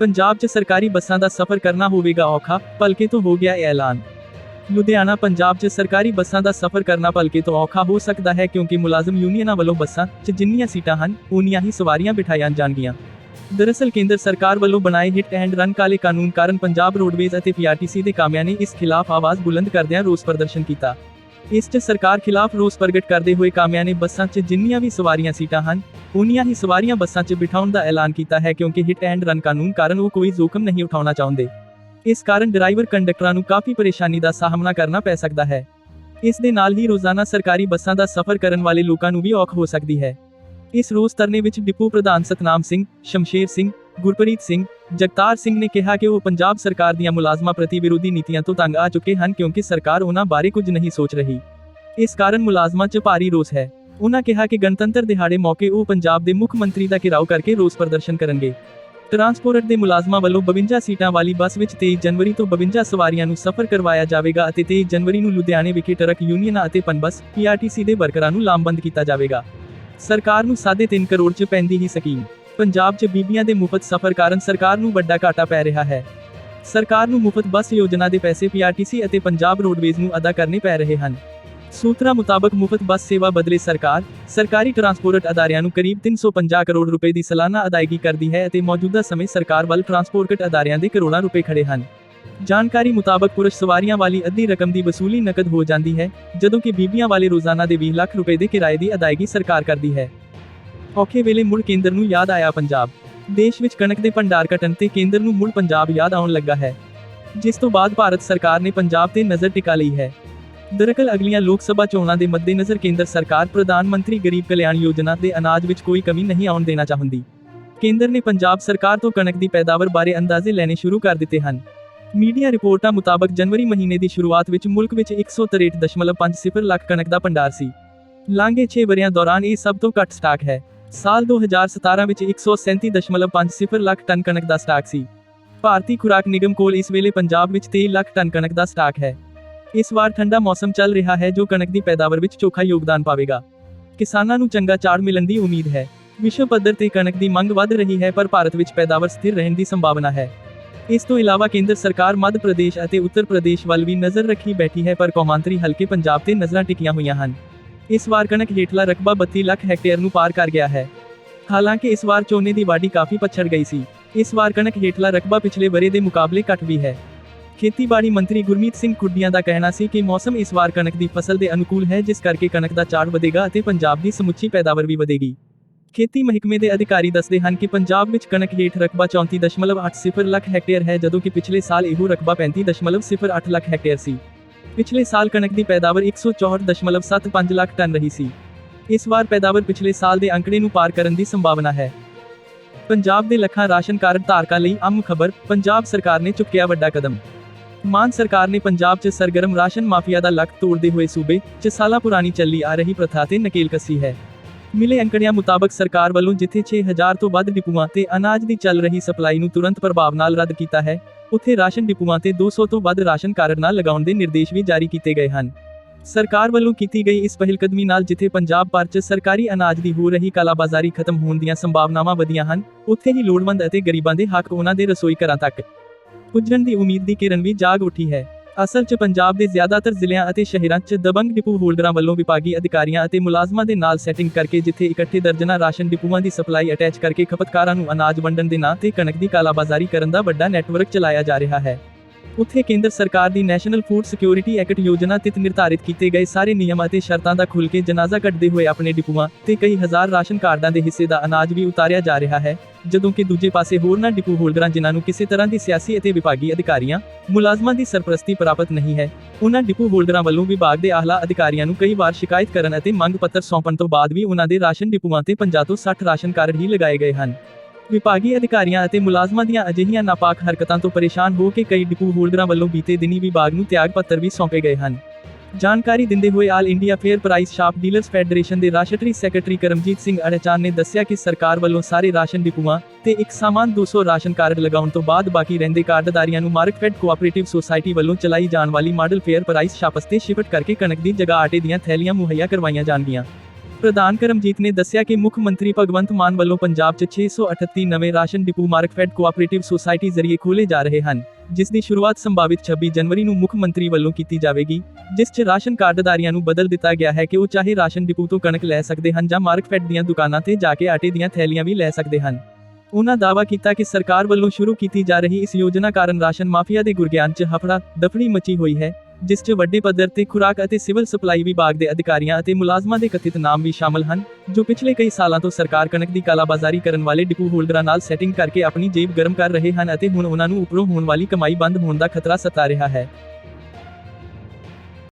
ਪੰਜਾਬ 'ਚ ਸਰਕਾਰੀ ਬੱਸਾਂ ਦਾ ਸਫ਼ਰ ਕਰਨਾ ਹੋਵੇਗਾ ਔਖਾ, ਭਲਕੇ ਤੋਂ ਹੋ ਗਿਆ ਐਲਾਨ। ਲੁਧਿਆਣਾ, ਪੰਜਾਬ 'ਚ ਸਰਕਾਰੀ ਬੱਸਾਂ ਦਾ ਸਫ਼ਰ ਕਰਨਾ ਭਲਕੇ ਤੋਂ ਔਖਾ ਹੋ ਸਕਦਾ ਹੈ ਕਿਉਂਕਿ ਮੁਲਾਜ਼ਮ ਯੂਨੀਅਨਾਂ ਵੱਲੋਂ ਬੱਸਾਂ 'ਚ ਜਿੰਨੀਆਂ ਸੀਟਾਂ ਹਨ ਉਨੀਆਂ ਹੀ ਸਵਾਰੀਆਂ ਬਿਠਾਈਆਂ ਜਾਣਗੀਆਂ। ਦਰਅਸਲ ਕੇਂਦਰ ਸਰਕਾਰ ਵੱਲੋਂ ਬਣਾਏ ਹਿੱਟ ਐਂਡ ਰਨ ਕਾਲੇ ਕਾਨੂੰਨ ਕਾਰਨ ਪੰਜਾਬ ਰੋਡਵੇਜ਼ ਅਤੇ ਪੀਆਰਟੀਸੀ ਦੇ ਕਾਮਿਆਂ ਨੇ ਇਸ ਖਿਲਾਫ ਆਵਾਜ਼ ਬੁਲੰਦ ਕਰਦਿਆਂ ਰੋਸ ਪ੍ਰਦਰਸ਼ਨ ਕੀਤਾ। ਇਸ 'ਚ ਸਰਕਾਰ ਖਿਲਾਫ ਰੋਸ ਪ੍ਰਗਟ ਕਰਦੇ ਹੋਏ ਕਾਮਿਆਂ ਨੇ ਬੱਸਾਂ 'ਚ ਜਿੰਨੀਆਂ ਵੀ ਸਵਾਰੀਆਂ ਸੀਟਾਂ ਹਨ, ਉਨੀਆਂ ਹੀ ਸਵਾਰੀਆਂ ਬੱਸਾਂ 'ਚ ਬਿਠਾਉਣ ਦਾ ਐਲਾਨ ਕੀਤਾ ਹੈ ਕਿਉਂਕਿ ਹਿੱਟ ਐਂਡ ਰਨ ਕਾਨੂੰਨ ਕਾਰਨ ਉਹ ਕੋਈ ਜ਼ੋਖਮ ਨਹੀਂ ਉਠਾਉਣਾ ਚਾਹੁੰਦੇ। ਇਸ ਕਾਰਨ ਡਰਾਈਵਰ ਕੰਡਕਟਰਾਂ ਨੂੰ ਕਾਫੀ ਪਰੇਸ਼ਾਨੀ ਦਾ ਸਾਹਮਣਾ ਕਰਨਾ ਪੈ ਸਕਦਾ ਹੈ। ਇਸ ਦੇ ਨਾਲ ਹੀ ਰੋਜ਼ਾਨਾ ਸਰਕਾਰੀ ਬੱਸਾਂ ਦਾ ਸਫ਼ਰ ਕਰਨ ਵਾਲੇ ਲੋਕਾਂ ਨੂੰ ਵੀ ਔਖ ਹੋ ਸਕਦੀ ਹੈ। ਇਸ ਰੋਸ ਧਰਨੇ ਵਿੱਚ ਡਿਪੂ ਪ੍ਰਧਾਨ ਸਤਨਾਮ ਸਿੰਘ, ਸ਼ਮਸ਼ੇਰ ਸਿੰਘ ਗੁਰਪ੍ਰੀਤ ਸਿੰਘ, ਜਗਤਾਰ ਸਿੰਘ ਨੇ ਕਿਹਾ ਕਿ ਉਹ ਪੰਜਾਬ ਸਰਕਾਰ ਦੀਆਂ ਮੁਲਾਜ਼ਮਾਂ ਪ੍ਰਤੀ ਵਿਰੋਧੀ ਨੀਤੀਆਂ ਤੋਂ ਤੰਗ ਆ ਚੁੱਕੇ ਹਨ ਕਿਉਂਕਿ ਸਰਕਾਰ ਉਹਨਾਂ ਬਾਰੇ ਕੁਝ ਨਹੀਂ ਸੋਚ ਰਹੀ। ਇਸ ਕਾਰਨ ਮੁਲਾਜ਼ਮਾਂ 'ਚ ਭਾਰੀ ਰੋਸ ਹੈ। ਉਹਨਾਂ ਕਿਹਾ ਕਿ ਗਣਤੰਤਰ ਦਿਹਾੜੇ ਮੌਕੇ ਉਹ ਪੰਜਾਬ ਦੇ ਮੁੱਖ ਮੰਤਰੀ ਦਾ ਘਿਰਾਓ ਕਰਕੇ ਰੋਸ ਪ੍ਰਦਰਸ਼ਨ ਕਰਨਗੇ। ਟਰਾਂਸਪੋਰਟ ਦੇ ਮੁਲਾਜ਼ਮਾਂ ਵੱਲੋਂ 52 ਸੀਟਾਂ ਵਾਲੀ ਬੱਸ ਵਿੱਚ 23 ਜਨਵਰੀ ਤੋਂ 52 ਸਵਾਰੀਆਂ ਨੂੰ ਸਫ਼ਰ ਕਰਵਾਇਆ ਜਾਵੇਗਾ ਅਤੇ 23 ਜਨਵਰੀ ਨੂੰ ਲੁਧਿਆਣੇ ਵਿਖੇ ਟਰੱਕ ਯੂਨੀਅਨਾਂ ਅਤੇ ਪਨਬਸ ਪੀਆਰਟੀਸੀ ਦੇ ਵਰਕਰਾਂ ਨੂੰ ਲਾਮਬੰਦ ਕੀਤਾ ਜਾਵੇਗਾ। ਸਰਕਾਰ ਨੂੰ 3.5 ਕਰੋੜ 'ਚ ਪੈਂਦੀ ਹੀ ਸਕੀਮ। ਪੰਜਾਬ 'ਚ ਬੀਬੀਆਂ ਦੇ ਮੁਫਤ ਸਫ਼ਰ ਕਾਰਨ ਸਰਕਾਰ ਨੂੰ ਵੱਡਾ ਘਾਟਾ ਪੈ ਰਿਹਾ ਹੈ। ਸਰਕਾਰ ਨੂੰ ਮੁਫਤ ਬੱਸ ਯੋਜਨਾ ਦੇ ਪੈਸੇ ਪੀਆਰਟੀਸੀ ਅਤੇ ਪੰਜਾਬ ਰੋਡਵੇਜ਼ ਨੂੰ ਅਦਾ ਕਰਨੇ ਪੈ ਰਹੇ ਹਨ। ਸੂਤਰਾਂ ਮੁਤਾਬਕ ਮੁਫਤ ਬੱਸ ਸੇਵਾ ਬਦਲੇ ਸਰਕਾਰ, ਸਰਕਾਰੀ ਟਰਾਂਸਪੋਰਟ ਅਦਾਰਿਆਂ ਨੂੰ ਕਰੀਬ 350 ਕਰੋੜ ਰੁਪਏ ਦੀ ਸਾਲਾਨਾ ਅਦਾਇਗੀ ਕਰਦੀ ਹੈ ਅਤੇ ਮੌਜੂਦਾ ਸਮੇਂ ਸਰਕਾਰ ਵੱਲ ਟਰਾਂਸਪੋਰਟ ਅਦਾਰਿਆਂ ਦੇ ਕਰੋੜਾਂ ਰੁਪਏ ਖੜੇ ਹਨ। ਜਾਣਕਾਰੀ ਮੁਤਾਬਕ ਪੁਰਸ਼ ਸਵਾਰੀਆਂ ਵਾਲੀ ਅੱਧੀ ਰਕਮ ਦੀ ਵਸੂਲੀ ਨਕਦ ਹੋ ਜਾਂਦੀ ਹੈ, ਜਦੋਂ ਕਿ ਬੀਬੀਆਂ ਵਾਲੇ ਰੋਜ਼ਾਨਾ ਦੇ 20 ਲੱਖ ਰੁਪਏ ਦੇ ਕਿਰਾਏ ਦੀ ਅਦਾਇਗੀ ਸਰਕਾਰ ਕਰਦੀ ਹੈ। ਔਖੇ ਵੇਲੇ ਮੁੜ ਕੇਂਦਰ ਨੂੰ ਯਾਦ ਆਇਆ ਪੰਜਾਬ। ਦੇਸ਼ ਵਿੱਚ ਕਣਕ ਦੇ ਭੰਡਾਰ ਘਟਣ ਤੇ ਕੇਂਦਰ ਨੂੰ ਮੁੜ ਪੰਜਾਬ ਯਾਦ ਆਉਣ ਲੱਗਾ ਹੈ। ਜਿਸ ਤੋਂ ਬਾਅਦ ਭਾਰਤ ਸਰਕਾਰ ਨੇ ਪੰਜਾਬ ਤੇ ਨਜ਼ਰ ਟਿਕਾ ਲਈ ਹੈ। ਦਰਅਸਲ ਅਗਲੀਆਂ ਲੋਕ ਸਭਾ ਚੋਣਾਂ ਦੇ ਮੱਦੇਨਜ਼ਰ ਕੇਂਦਰ ਸਰਕਾਰ ਪ੍ਰਧਾਨ ਮੰਤਰੀ ਗਰੀਬ ਕਲਿਆਣ ਯੋਜਨਾ ਦੇ ਅਨਾਜ ਵਿੱਚ ਕੋਈ ਕਮੀ ਨਹੀਂ ਆਉਣ ਦੇਣਾ ਚਾਹੁੰਦੀ। ਕੇਂਦਰ ਨੇ ਪੰਜਾਬ ਸਰਕਾਰ ਤੋਂ ਕਣਕ ਦੀ ਪੈਦਾਵਾਰ ਬਾਰੇ ਅੰਦਾਜ਼ੇ ਲੈਣੇ ਸ਼ੁਰੂ ਕਰ ਦਿੱਤੇ ਹਨ। ਮੀਡੀਆ ਰਿਪੋਰਟਾਂ ਮੁਤਾਬਕ ਜਨਵਰੀ ਮਹੀਨੇ ਦੀ ਸ਼ੁਰੂਆਤ ਵਿੱਚ ਮੁਲਕ ਵਿੱਚ 163.50 ਲੱਖ ਕਣਕ ਦਾ ਭੰਡਾਰ ਸੀ। ਲਾਂਘੇ 6 ਵਰਿਆਂ ਦੌਰਾਨ ਇਹ ਸਭ ਤੋਂ ਘੱਟ ਸਟਾਕ ਹੈ। ਸਾਲ 2017 ਵਿੱਚ 137.50 ਲੱਖ ਟਨ ਕਣਕ ਦਾ ਸਟਾਕ ਸੀ। ਭਾਰਤੀ ਖੁਰਾਕ ਨਿਗਮ ਕੋਲ ਇਸ ਵੇਲੇ ਪੰਜਾਬ ਵਿੱਚ 23 ਲੱਖ ਟਨ ਕਣਕ ਦਾ ਸਟਾਕ ਹੈ। ਇਸ ਵਾਰ ਠੰਡਾ ਮੌਸਮ ਚੱਲ ਰਿਹਾ ਹੈ ਜੋ ਕਣਕ ਦੀ ਪੈਦਾਵਾਰ ਵਿੱਚ ਚੋਖਾ ਯੋਗਦਾਨ ਪਾਵੇਗਾ। ਕਿਸਾਨਾਂ ਨੂੰ ਚੰਗਾ ਝਾੜ ਮਿਲਣ ਦੀ ਉਮੀਦ ਹੈ। ਵਿਸ਼ਵ ਪੱਧਰ ਤੇ ਕਣਕ ਦੀ ਮੰਗ ਵੱਧ ਰਹੀ ਹੈ ਪਰ ਭਾਰਤ ਵਿੱਚ ਪੈਦਾਵਾਰ ਸਥਿਰ ਰਹਿਣ ਦੀ ਸੰਭਾਵਨਾ ਹੈ। ਇਸ ਤੋਂ ਇਲਾਵਾ ਕੇਂਦਰ ਸਰਕਾਰ ਮੱਧ ਪ੍ਰਦੇਸ਼ ਅਤੇ ਉੱਤਰ ਪ੍ਰਦੇਸ਼ ਵੱਲ ਵੀ ਨਜ਼ਰ ਰੱਖੀ ਬੈਠੀ ਹੈ ਪਰ ਕੌਮਾਂਤਰੀ ਹਲਕੇ ਪੰਜਾਬ ਤੇ ਨਜ਼ਰਾਂ ਟਿਕੀਆਂ ਹੋਈਆਂ ਹਨ। ਇਸ ਵਾਰ ਕਣਕ ਹੇਠਲਾ ਰਕਬਾ 32 ਲੱਖ ਹੈਕਟੇਅਰ ਨੂੰ ਪਾਰ ਕਰ ਗਿਆ ਹੈ। ਹਾਲਾਂਕਿ ਇਸ ਵਾਰ ਝੋਨੇ ਦੀ ਵਾਢੀ ਕਾਫੀ ਪਛੜ ਗਈ ਸੀ। ਇਸ ਵਾਰ ਕਣਕ ਹੇਠਲਾ ਰਕਬਾ ਪਿਛਲੇ ਬਰੇ ਦੇ ਮੁਕਾਬਲੇ ਘੱਟ ਵੀ ਹੈ। ਖੇਤੀਬਾੜੀ ਮੰਤਰੀ ਗੁਰਮੀਤ ਸਿੰਘ ਖੁੱਡੀਆਂ ਦਾ ਕਹਿਣਾ ਸੀ ਕਿ ਮੌਸਮ ਇਸ ਵਾਰ ਕਣਕ ਦੀ ਫਸਲ ਦੇ ਅਨੁਕੂਲ ਹੈ, ਜਿਸ ਕਰਕੇ ਕਣਕ ਦਾ ਝਾੜ ਵਧੇਗਾ ਅਤੇ ਪੰਜਾਬ ਦੀ ਸਮੁੱਚੀ ਪੈਦਾਵਾਰ ਵੀ ਵਧੇਗੀ। ਖੇਤੀ ਮਹਿਕਮੇ ਦੇ ਅਧਿਕਾਰੀ ਦੱਸਦੇ ਹਨ ਕਿ ਪੰਜਾਬ ਵਿੱਚ ਕਣਕ ਹੇਠ ਰਕਬਾ 34.80 ਲੱਖ ਹੈਕਟੇਅਰ ਹੈ, ਜਦੋਂ ਕਿ ਪਿਛਲੇ ਸਾਲ ਇਹੋ ਰਕਬਾ 35.08 ਲੱਖ ਹੈਕਟੇਅਰ ਸੀ। ਪਿਛਲੇ ਸਾਲ ਕਣਕ ਦੀ ਪੈਦਾਵਾਰ 164.75 ਲੱਖ ਟਨ ਰਹੀ ਸੀ। ਇਸ ਵਾਰ ਪੈਦਾਵਾਰ ਪਿਛਲੇ ਸਾਲ ਦੇ ਅੰਕੜੇ ਨੂੰ ਪਾਰ ਕਰਨ ਦੀ ਸੰਭਾਵਨਾ ਹੈ। ਪੰਜਾਬ ਦੇ ਲੱਖਾਂ ਰਾਸ਼ਨ ਕਾਰਡ ਧਾਰਕਾਂ ਲਈ ਅਮ ਖਬਰ, ਪੰਜਾਬ ਸਰਕਾਰ ਨੇ ਚੁੱਕਿਆ ਵੱਡਾ ਕਦਮ। ਮਾਨ ਸਰਕਾਰ ਨੇ ਪੰਜਾਬ 'ਚ ਸਰਗਰਮ ਰਾਸ਼ਨ ਮਾਫੀਆ ਦਾ ਲੱਕ ਤੋੜਦੇ ਹੋਏ ਸੂਬੇ 'ਚ ਸਾਲਾਂ ਪੁਰਾਣੀ ਚੱਲੀ ਆ ਰਹੀ ਪ੍ਰਥਾ ਤੇ ਨਕੇਲ ਕੱਸੀ ਹੈ। ਮਿਲੇ ਅੰਕੜਿਆਂ ਮੁਤਾਬਕ ਸਰਕਾਰ ਵੱਲੋਂ ਜਿੱਥੇ 6000 ਤੋਂ ਵੱਧ ਡਿਪੂਆਂ ਤੇ ਅਨਾਜ ਦੀ ਚੱਲ ਰਹੀ ਸਪਲਾਈ ਨੂੰ ਤੁਰੰਤ ਪ੍ਰਭਾਵ ਨਾਲ ਰੱਦ ਕੀਤਾ ਹੈ, ਉੱਥੇ ਰਾਸ਼ਨ ਡਿਪੂਆਂ ਤੇ 200 ਤੋਂ ਵੱਧ ਰਾਸ਼ਨ ਕਾਰਡ ਨਾਲ ਲਗਾਉਣ ਦੇ ਨਿਰਦੇਸ਼ ਵੀ ਜਾਰੀ ਕੀਤੇ ਗਏ ਹਨ। ਸਰਕਾਰ ਵੱਲੋਂ ਕੀਤੀ ਗਈ ਇਸ ਪਹਿਲਕਦਮੀ ਨਾਲ ਜਿੱਥੇ ਪੰਜਾਬ ਭਰ 'ਚ ਸਰਕਾਰੀ ਅਨਾਜ ਦੀ ਹੋ ਰਹੀ ਕਾਲਾਬਾਜ਼ਾਰੀ ਖਤਮ ਹੋਣ ਦੀਆਂ ਸੰਭਾਵਨਾਵਾਂ ਵਧੀਆਂ ਹਨ, ਉੱਥੇ ਹੀ ਲੋੜਵੰਦ ਅਤੇ ਗਰੀਬਾਂ ਦੇ ਹੱਕ ਉਹਨਾਂ ਦੇ ਰਸੋਈ ਘਰਾਂ ਤੱਕ ਪੁੱਜਣ ਦੀ ਉਮੀਦ ਦੀ ਕਿਰਨ ਵੀ ਜਾਗ ਉੱਠੀ ਹੈ। ਅਸਲ 'ਚ ਪੰਜਾਬ ਦੇ ਜ਼ਿਆਦਾਤਰ ਜ਼ਿਲ੍ਹਿਆਂ ਅਤੇ ਸ਼ਹਿਰਾਂ 'ਚ ਦਬੰਗ ਡਿਪੂ ਹੋਲਡਰਾਂ ਵੱਲੋਂ ਵਿਭਾਗੀ ਅਧਿਕਾਰੀਆਂ ਅਤੇ ਮੁਲਾਜ਼ਮਾਂ ਦੇ ਨਾਲ ਸੈਟਿੰਗ ਕਰਕੇ ਜਿੱਥੇ ਇਕੱਠੇ ਦਰਜਨਾਂ ਰਾਸ਼ਨ ਡਿਪੂਆਂ ਦੀ ਸਪਲਾਈ ਅਟੈਚ ਕਰਕੇ ਖਪਤਕਾਰਾਂ ਨੂੰ ਅਨਾਜ ਵੰਡਣ ਦੇ ਨਾਂ ਤੇ ਕਣਕ ਦੀ ਕਾਲਾਬਾਜ਼ਾਰੀ ਕਰਨ ਦਾ ਵੱਡਾ ਨੈਟਵਰਕ ਚਲਾਇਆ ਜਾ ਰਿਹਾ ਹੈ। ਉੱਥੇ ਕੇਂਦਰ ਸਰਕਾਰ ਦੀ ਨੈਸ਼ਨਲ ਫੂਡ ਸਿਕਿਉਰਿਟੀ ਐਕਟ ਯੋਜਨਾ ਤਹਿਤ ਨਿਰਧਾਰਿਤ ਕੀਤੇ ਗਏ ਸਾਰੇ ਨਿਯਮ ਅਤੇ ਸ਼ਰਤਾਂ ਦਾ ਖੁੱਲ੍ਹ ਕੇ ਜਨਾਜ਼ਾ ਕੱਢਦੇ ਹੋਏ ਆਪਣੇ ਡਿਪੂਆਂ ਤੇ ਕਈ ਹਜ਼ਾਰ ਰਾਸ਼ਨ ਕਾਰਡਾਂ ਦੇ ਹਿੱਸੇ ਦਾ ਅਨਾਜ ਵੀ ਉਤਾਰਿਆ ਜਾ ਰਿਹਾ ਹੈ, ਜਦੋਂ ਕਿ ਦੂਜੇ ਪਾਸੇ ਹੋਰਨਾਂ ਡਿਪੂ ਹੋਲਡਰਾਂ ਜਿਨ੍ਹਾਂ ਨੂੰ ਕਿਸੇ ਤਰ੍ਹਾਂ ਦੀ ਸਿਆਸੀ ਅਤੇ ਵਿਭਾਗੀ ਅਧਿਕਾਰੀਆਂ, ਮੁਲਾਜ਼ਮਾਂ ਦੀ ਸਰਪ੍ਰਸਤੀ ਪ੍ਰਾਪਤ ਨਹੀਂ ਹੈ, ਉਹਨਾਂ ਡਿਪੂ ਹੋਲਡਰਾਂ ਵੱਲੋਂ ਵਿਭਾਗ ਦੇ ਆਹਲਾ ਅਧਿਕਾਰੀਆਂ ਨੂੰ ਕਈ ਵਾਰ ਸ਼ਿਕਾਇਤ ਕਰਨ ਅਤੇ ਮੰਗ ਪੱਤਰ ਸੌਂਪਣ ਤੋਂ ਬਾਅਦ ਵੀ ਉਹਨਾਂ ਦੇ ਰਾਸ਼ਨ ਡਿਪੂਆਂ ਤੇ 50 ਤੋਂ 60 ਰਾਸ਼ਨ ਕਾਰਡ ਹੀ ਲਗਾਏ ਗਏ ਹਨ। ਵਿਭਾਗੀ ਅਧਿਕਾਰੀਆਂ ਅਤੇ ਮੁਲਾਜ਼ਮਾਂ ਦੀਆਂ ਅਜਿਹੀਆਂ ਨਾਪਾਕ ਹਰਕਤਾਂ ਤੋਂ ਪਰੇਸ਼ਾਨ ਹੋ ਕੇ ਕਈ ਡਿਪੂ ਹੋਲਡਰਾਂ ਵੱਲੋਂ ਬੀਤੇ ਦਿਨੀ ਵਿਭਾਗ ਨੂੰ ਤਿਆਗ ਪੱਤਰ ਵੀ ਸੌਂਪੇ ਗਏ ਹਨ। ਜਾਣਕਾਰੀ ਦਿੰਦੇ ਹੋਏ all India fair price shop dealers federation ਦੇ ਰਾਸ਼ਟਰੀ ਸੈਕਟਰੀ ਕਰਮਜੀਤ ਸਿੰਘ ਅੜਚਾਨ ਨੇ ਦੱਸਿਆ ਕਿ ਸਰਕਾਰ ਵੱਲੋਂ ਸਾਰੇ ਰਾਸ਼ਨ ਡਿਪੂਆਂ ਤੇ ਇੱਕ ਸਮਾਨ 200 ਰਾਸ਼ਨ ਕਾਰਡ ਲਗਾਉਣ ਤੋਂ ਬਾਅਦ ਬਾਕੀ ਰਹਿੰਦੇ ਕਾਰਡਧਾਰੀਆਂ ਨੂੰ ਮਾਰਕਫੈਡ ਕੋਆਪਰੇਟਿਵ ਸੋਸਾਇਟੀ ਵੱਲੋਂ ਚਲਾਈ ਜਾਣ ਵਾਲੀ ਮਾਡਲ ਫੇਅਰ ਪ੍ਰਾਈਸ ਸ਼ਾਪਸ ਤੇ ਸ਼ਿਫਟ ਕਰਕੇ ਕਣਕ ਦੀ ਜਗ੍ਹਾ ਆਟੇ ਦੀਆਂ ਥੈਲੀਆਂ ਮੁਹੱਈਆ ਕਰਵਾਈਆਂ ਜਾਣਗੀਆਂ। ਪ੍ਰਧਾਨ ਕਰਮਜੀਤ ਨੇ ਦੱਸਿਆ ਕਿ ਮੁੱਖ ਮੰਤਰੀ ਭਗਵੰਤ ਮਾਨ ਵੱਲੋਂ ਪੰਜਾਬ 'ਚ 638 ਨਵੇਂ ration depot Markfed cooperative society ਜ਼ਰੀਏ ਖੋਲੇ ਜਾ ਰਹੇ ਹਨ, ਜਿਸ ਦੀ ਸ਼ੁਰੂਆਤ ਸੰਭਾਵਿਤ 26 ਜਨਵਰੀ ਨੂੰ ਮੁੱਖ ਮੰਤਰੀ ਵੱਲੋਂ ਕੀਤੀ ਜਾਵੇਗੀ, ਜਿਸ 'ਚ ਰਾਸ਼ਨ ਕਾਰਡਧਾਰੀਆਂ ਨੂੰ ਬਦਲ ਦਿੱਤਾ ਗਿਆ ਹੈ ਕਿ ਉਹ ਚਾਹੇ ਰਾਸ਼ਨ ਡਿਪੂ ਤੋਂ ਕਣਕ ਲੈ ਸਕਦੇ ਹਨ ਜਾਂ ਮਾਰਕਫੈਡ ਦੀਆਂ ਦੁਕਾਨਾਂ ਤੇ ਜਾ ਕੇ ਆਟੇ ਦੀਆਂ ਥੈਲੀਆਂ ਵੀ ਲੈ ਸਕਦੇ ਹਨ। ਉਹਨਾਂ ਦਾਅਵਾ ਕੀਤਾ ਕਿ ਸਰਕਾਰ ਵੱਲੋਂ ਸ਼ੁਰੂ ਕੀਤੀ ਜਾ ਰਹੀ ਇਸ ਯੋਜਨਾ ਕਾਰਨ ਰਾਸ਼ਨ ਮਾਫੀਆ ਦੇ ਗੁਰਗਿਆਨ 'ਚ ਹਫੜਾ ਦਫੜੀ ਮਚੀ ਹੋਈ ਹੈ ਜਿਸ 'ਚ ਵੱਡੇ ਪੱਧਰ ਤੇ ਖੁਰਾਕ ਅਤੇ ਸਿਵਲ ਸਪਲਾਈ ਵਿਭਾਗ ਦੇ ਅਧਿਕਾਰੀਆਂ ਅਤੇ ਮੁਲਾਜ਼ਮਾਂ ਦੇ ਕਥਿਤ ਨਾਮ ਵੀ ਸ਼ਾਮਲ ਹਨ, ਜੋ ਪਿਛਲੇ ਕਈ ਸਾਲਾਂ ਤੋਂ ਸਰਕਾਰ ਕਣਕ ਦੀ ਕਾਲਾਬਾਜ਼ਾਰੀ ਕਰਨ ਵਾਲੇ ਡਿਪੂ ਹੋਲਡਰਾਂ ਨਾਲ ਸੈਟਿੰਗ ਕਰਕੇ ਆਪਣੀ ਜੇਬ ਗਰਮ ਕਰ ਰਹੇ ਹਨ ਅਤੇ ਹੁਣ ਉਹਨਾਂ ਨੂੰ ਉੱਪਰੋਂ ਹੋਣ ਵਾਲੀ ਕਮਾਈ ਬੰਦ ਹੋਣ ਦਾ ਖਤਰਾ ਸਤਾ ਰਿਹਾ ਹੈ।